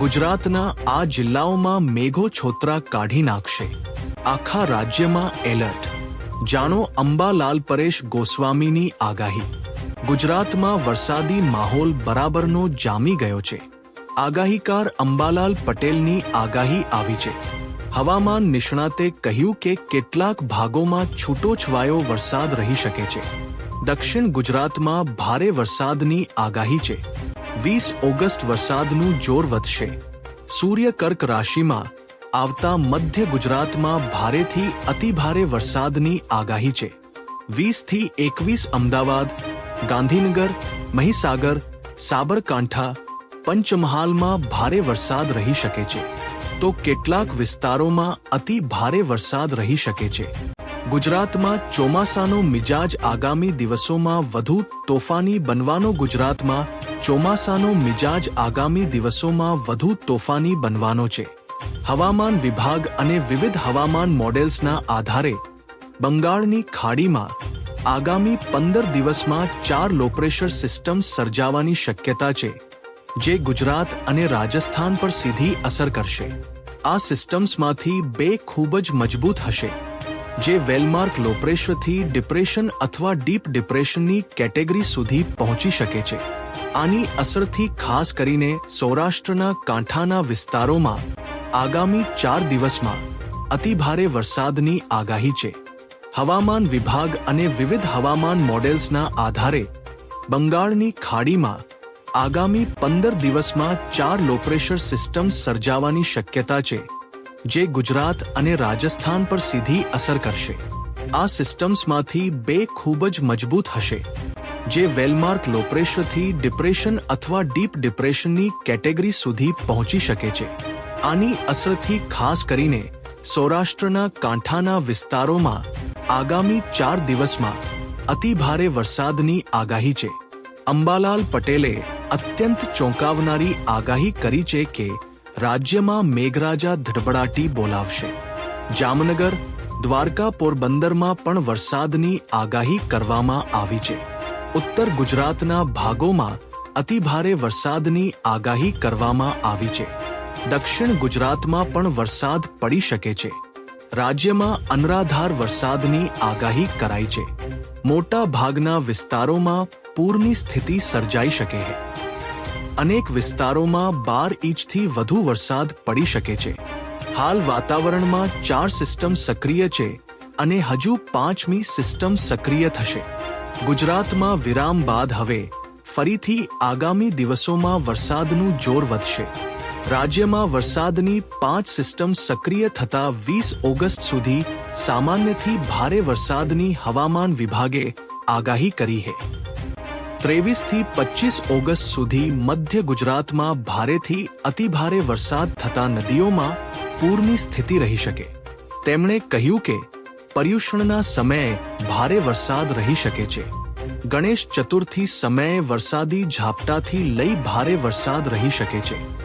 ગુજરાતના આ જિલ્લાઓમાં મેઘો છોતરા કાઢી નાખશે. આખા રાજ્યમાં એલર્ટ. જાણો અંબાલાલ પરેશ ગોસ્વામીની આગાહી. ગુજરાતમાં વરસાદી માહોલ બરાબરનો જામી ગયો છે. આગાહીકાર અંબાલાલ પટેલની આગાહી આવી છે. હવામાન નિષ્ણાતે કહ્યું કે કેટલાક ભાગોમાં છૂટોછવાયો વરસાદ રહી શકે છે. દક્ષિણ ગુજરાતમાં ભારે વરસાદની આગાહી છે. વીસ ઓગસ્ટ વરસાદનું જોર વધશે. સૂર્ય કર્ક રાશિમાં આવતા મધ્ય ગુજરાતમાં ભારેથી અતિભારે વરસાદની આગાહી છે. વીસથી એકવીસ અમદાવાદ, ગાંધીનગર, મહીસાગર, સાબરકાંઠા પંચમહાલમાં ભારે વરસાદ રહી શકે છે. તો કેટલાક વિસ્તારોમાં અતિ ભારે વરસાદ રહી શકે છે. ગુજરાતમાં ચોમાસાનો મિજાજ આગામી દિવસોમાં વધુ તોફાની બનવાનો ગુજરાતમાં ચોમાસાનો મિજાજ આગામી દિવસોમાં વધુ તોફાની બનવાનો છે. હવામાન વિભાગ અને વિવિધ હવામાન મોડેલ્સના આધારે બંગાળની ખાડીમાં આગામી પંદર દિવસમાં ચાર લો પ્રેશર સિસ્ટમ સર્જાવાની શક્યતા છે, જે ગુજરાત અને રાજસ્થાન પર સીધી અસર કરશે. આ સિસ્ટમ્સમાંથી બે ખૂબ જ મજબૂત હશે, જે વેલમાર્ક લો પ્રેશરથી ડિપ્રેશન અથવા ડીપ ડિપ્રેશનની કેટેગરી સુધી પહોંચી શકે છે. આની અસરથી ખાસ કરીને સૌરાષ્ટ્રના કાંઠાના વિસ્તારોમાં આગામી ચાર દિવસમાં અતિભારે વરસાદની આગાહી છે. હવામાન વિભાગ અને વિવિધ હવામાન મોડેલ્સના આધારે બંગાળની ખાડીમાં આગામી પંદર દિવસમાં ચાર લો પ્રેશર સિસ્ટમ સર્જાવાની શક્યતા છે, જે ગુજરાત અને રાજસ્થાન પર સીધી અસર કરશે. આ સિસ્ટમ્સમાંથી બે ખૂબ જ મજબૂત હશે. જે વેલમાર્ક લોપ્રેશથી ડિપ્રેશન અથવા ડીપ ડિપ્રેશનની કેટેગરી સુધી પહોંચી શકે છે. આની અસરથી ખાસ કરીને સૌરાષ્ટ્રના કાંઠાના વિસ્તારોમાં આગામી ચાર દિવસમાં અતિભારે વરસાદની આગાહી છે. અંબાલાલ પટેલે અત્યંત ચોંકાવનારી આગાહી કરી છે કે રાજ્યમાં મેઘરાજા ધડબડાટી બોલાવશે. જામનગર દ્વારકા પોરબંદરમાં પણ વરસાદની આગાહી કરવામાં આવી છે. ઉત્તર ગુજરાતના ભાગોમાં અતિભારે વરસાદની આગાહી કરવામાં આવી છે. દક્ષિણ ગુજરાતમાં પણ વરસાદ પડી શકે છે. રાજ્યમાં અનરાધાર વરસાદની આગાહી કરાઈ છે. મોટા ભાગના વિસ્તારોમાં પૂરની સ્થિતિ સર્જાઈ શકે છે. અનેક વિસ્તારોમાં બાર ઇંચથી વધુ વરસાદ પડી શકે છે. હાલ વાતાવરણમાં ચાર સિસ્ટમ સક્રિય છે. અને હજુ પાંચમી સિસ્ટમ સક્રિય થશે. ગુજરાતમાં વિરામ બાદ હવે ફરીથી આગામી દિવસોમાં વરસાદનું જોર વધશે. રાજ્યમાં વરસાદની પાંચ સિસ્ટમ સક્રિય થતા વીસ ઓગસ્ટ સુધી સામાન્યથી ભારે વરસાદની હવામાન વિભાગે આગાહી કરી છે. ત્રેવીસથી પચીસ ઓગસ્ટ સુધી મધ્ય ગુજરાતમાં ભારેથી અતિભારે વરસાદ થતા નદીઓમાં પૂરની સ્થિતિ રહી શકે. તેમણે કહ્યું કે પર્યુષણના સમયે ભારે વરસાદ રહી શકે છે. ગણેશ ચતુર્થી સમયે વરસાદી ઝાપટાથી લઈ ભારે વરસાદ રહી શકે છે.